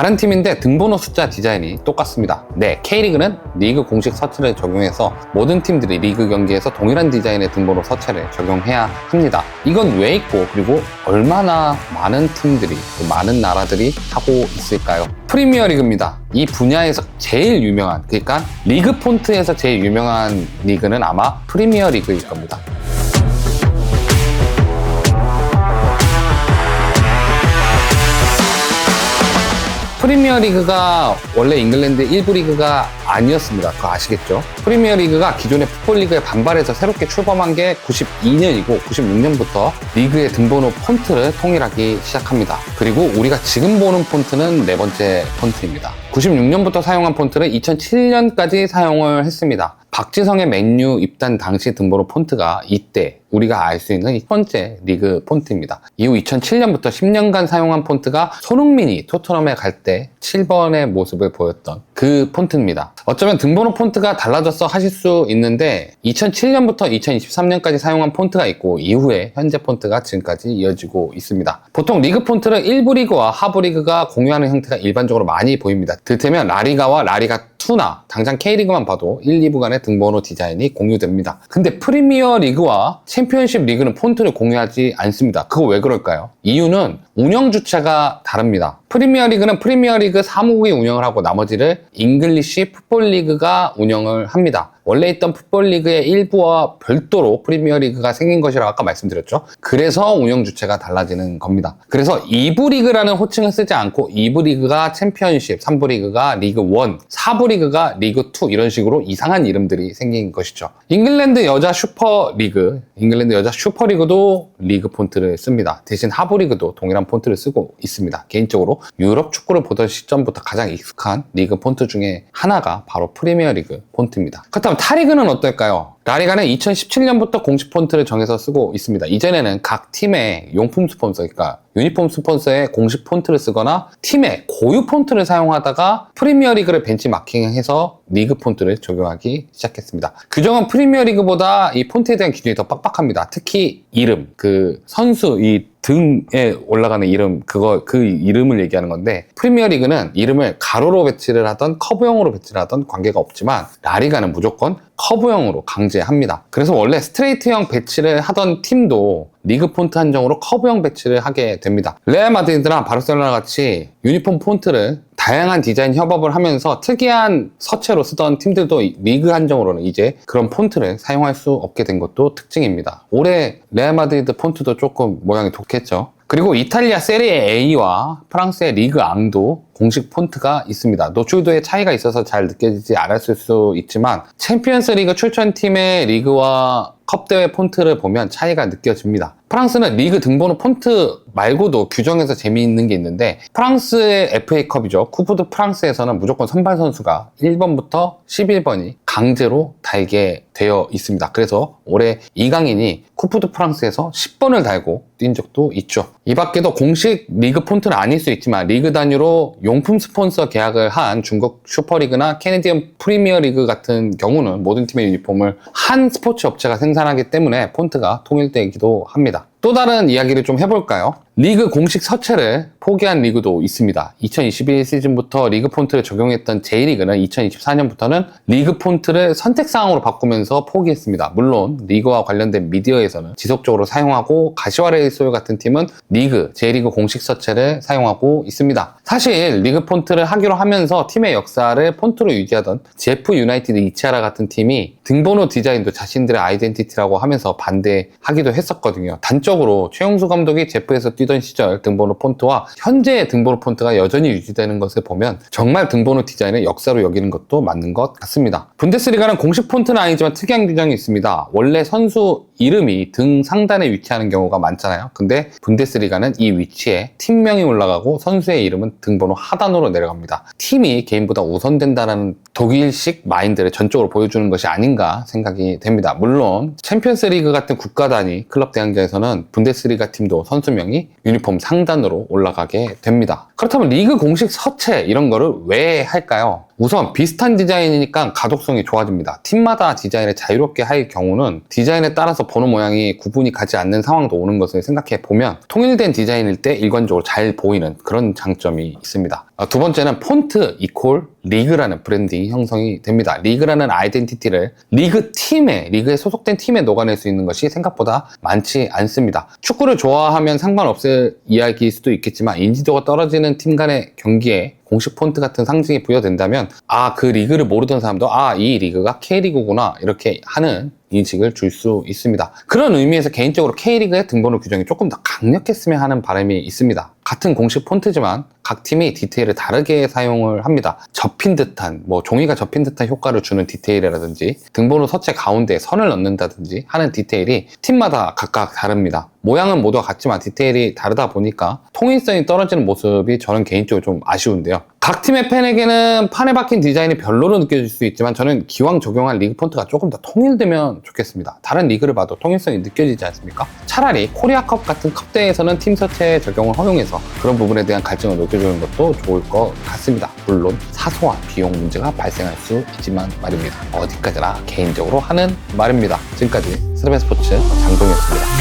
다른 팀인데 등번호 숫자 디자인이 똑같습니다. 네, K리그는 리그 공식 서체를 적용해서 모든 팀들이 리그 경기에서 동일한 디자인의 등번호 서체를 적용해야 합니다. 이건 왜 있고 그리고 얼마나 많은 팀들이 또 많은 나라들이 하고 있을까요? 프리미어 리그입니다. 이 분야에서 제일 유명한 그러니까 리그 폰트에서 제일 유명한 리그는 아마 프리미어 리그일 겁니다. 프리미어 리그가 원래 잉글랜드 일부 리그가 아니었습니다. 그거 아시겠죠? 프리미어 리그가 기존의 풋볼 리그에 반발해서 새롭게 출범한 게 92년이고 96년부터 리그의 등번호 폰트를 통일하기 시작합니다. 그리고 우리가 지금 보는 폰트는 네 번째 폰트입니다. 96년부터 사용한 폰트를 2007년까지 사용을 했습니다. 박지성의 맨유 입단 당시 등번호 폰트가 이때 우리가 알 수 있는 첫 번째 리그 폰트입니다. 이후 2007년부터 10년간 사용한 폰트가 손흥민이 토트넘에 갈 때 7번의 모습을 보였던 그 폰트입니다. 어쩌면 등번호 폰트가 달라졌어 하실 수 있는데 2007년부터 2023년까지 사용한 폰트가 있고 이후에 현재 폰트가 지금까지 이어지고 있습니다. 보통 리그 폰트를 1부 리그와 하부 리그가 공유하는 형태가 일반적으로 많이 보입니다. 들테면 라리가와 라리가 2나 당장 K리그만 봐도 1, 2부 간의 등번호 디자인이 공유됩니다. 근데 프리미어 리그와 챔피언십 리그는 폰트를 공유하지 않습니다. 그거 왜 그럴까요? 이유는 운영 주체가 다릅니다. 프리미어 리그는 프리미어 리그 사무국이 운영을 하고 나머지를 잉글리시 풋볼 리그가 운영을 합니다. 원래 있던 풋볼 리그의 일부와 별도로 프리미어 리그가 생긴 것이라고 아까 말씀드렸죠. 그래서 운영 주체가 달라지는 겁니다. 그래서 2부 리그라는 호칭을 쓰지 않고 2부 리그가 챔피언십, 3부 리그가 리그 1, 4부 리그가 리그 2 이런 식으로 이상한 이름들이 생긴 것이죠. 잉글랜드 여자 슈퍼 리그, 잉글랜드 여자 슈퍼 리그도 리그 폰트를 씁니다. 대신 하부 리그도 동일한 폰트를 쓰고 있습니다. 개인적으로 유럽 축구를 보던 시점부터 가장 익숙한 리그 폰트 중에 하나가 바로 프리미어 리그 폰트입니다. 그렇다면 타리그는 어떨까요? 라리가는 2017년부터 공식 폰트를 정해서 쓰고 있습니다. 이전에는 각 팀의 용품 스폰서, 그러니까 유니폼 스폰서의 공식 폰트를 쓰거나 팀의 고유 폰트를 사용하다가 프리미어 리그를 벤치마킹해서 리그 폰트를 적용하기 시작했습니다. 규정은 프리미어 리그보다 이 폰트에 대한 기준이 더 빡빡합니다. 특히 이름, 그 선수 이 등에 올라가는 이름 그거 그 이름을 얘기하는 건데 프리미어 리그는 이름을 가로로 배치를 하던 커브형으로 배치를 하던 관계가 없지만 라리가는 무조건 커브형으로 강제합니다. 그래서 원래 스트레이트형 배치를 하던 팀도 리그 폰트 한정으로 커브형 배치를 하게 됩니다. 레알 마드리드랑 바르셀로나 같이 유니폼 폰트를 다양한 디자인 협업을 하면서 특이한 서체로 쓰던 팀들도 리그 한정으로는 이제 그런 폰트를 사용할 수 없게 된 것도 특징입니다. 올해 레알 마드리드 폰트도 조금 모양이 독했죠. 그리고 이탈리아 세리에 A와 프랑스의 리그 앙도 공식 폰트가 있습니다. 노출도의 차이가 있어서 잘 느껴지지 않았을 수 있지만 챔피언스 리그 출전팀의 리그와 컵대회 폰트를 보면 차이가 느껴집니다. 프랑스는 리그 등번호 폰트 말고도 규정에서 재미있는 게 있는데 프랑스의 FA컵이죠. 쿠프드 프랑스에서는 무조건 선발 선수가 1번부터 11번이 강제로 달게 되어 있습니다. 그래서 올해 이강인이 쿠프드 프랑스에서 10번을 달고 뛴 적도 있죠. 이 밖에도 공식 리그 폰트는 아닐 수 있지만 리그 단위로 용품 스폰서 계약을 한 중국 슈퍼리그나 캐네디언 프리미어 리그 같은 경우는 모든 팀의 유니폼을 한 스포츠 업체가 생산 하기 때문에 폰트가 통일되기도 합니다. 또 다른 이야기를 좀 해볼까요? 리그 공식 서체를 포기한 리그도 있습니다. 2021 시즌부터 리그 폰트를 적용했던 J리그는 2024년부터는 리그 폰트를 선택사항으로 바꾸면서 포기했습니다. 물론 리그와 관련된 미디어에서는 지속적으로 사용하고 가시와 레이솔 같은 팀은 리그, J리그 공식 서체를 사용하고 있습니다. 사실 리그 폰트를 하기로 하면서 팀의 역사를 폰트로 유지하던 제프 유나이티드 이치아라 같은 팀이 등번호 디자인도 자신들의 아이덴티티라고 하면서 반대하기도 했었거든요. 단 적으로 최용수 감독이 제프에서 뛰던 시절 등번호 폰트와 현재의 등번호 폰트가 여전히 유지되는 것을 보면 정말 등번호 디자인을 역사로 여기는 것도 맞는 것 같습니다. 분데스리가는 공식 폰트는 아니지만 특이한 규정이 있습니다. 원래 선수 이름이 등 상단에 위치하는 경우가 많잖아요. 근데 분데스리가는 이 위치에 팀명이 올라가고 선수의 이름은 등번호 하단으로 내려갑니다. 팀이 개인보다 우선된다는 독일식 마인드를 전적으로 보여주는 것이 아닌가 생각이 됩니다. 물론 챔피언스 리그 같은 국가 단위 클럽 대항전에서는 분데스리가 팀도 선수명이 유니폼 상단으로 올라가게 됩니다. 그렇다면 리그 공식 서체 이런 거를 왜 할까요? 우선 비슷한 디자인이니까 가독성이 좋아집니다. 팀마다 디자인을 자유롭게 할 경우는 디자인에 따라서 번호 모양이 구분이 가지 않는 상황도 오는 것을 생각해 보면 통일된 디자인일 때 일관적으로 잘 보이는 그런 장점이 있습니다. 아, 두 번째는 폰트 이콜 리그라는 브랜딩이 형성이 됩니다. 리그라는 아이덴티티를 리그 팀에, 리그에 소속된 팀에 녹아낼 수 있는 것이 생각보다 많지 않습니다. 축구를 좋아하면 상관없을 이야기일 수도 있겠지만 인지도가 떨어지는 팀 간의 경기에 공식 폰트 같은 상징이 부여된다면 아 그 리그를 모르던 사람도 아 이 리그가 K리그구나 이렇게 하는 인식을 줄 수 있습니다. 그런 의미에서 개인적으로 K리그의 등번호 규정이 조금 더 강력했으면 하는 바람이 있습니다. 같은 공식 폰트지만 각 팀이 디테일을 다르게 사용을 합니다. 접힌 듯한, 뭐 종이가 접힌 듯한 효과를 주는 디테일이라든지 등번호 서체 가운데 선을 넣는다든지 하는 디테일이 팀마다 각각 다릅니다. 모양은 모두 같지만 디테일이 다르다 보니까 통일성이 떨어지는 모습이 저는 개인적으로 좀 아쉬운데요. 각 팀의 팬에게는 판에 박힌 디자인이 별로로 느껴질 수 있지만 저는 기왕 적용한 리그 폰트가 조금 더 통일되면 좋겠습니다. 다른 리그를 봐도 통일성이 느껴지지 않습니까? 차라리 코리아컵 같은 컵대회에서는 팀 서체 적용을 허용해서 그런 부분에 대한 갈증을 녹여주는 것도 좋을 것 같습니다. 물론 사소한 비용 문제가 발생할 수 있지만 말입니다. 어디까지나 개인적으로 하는 말입니다. 지금까지 스르벤 스포츠 장동이었습니다.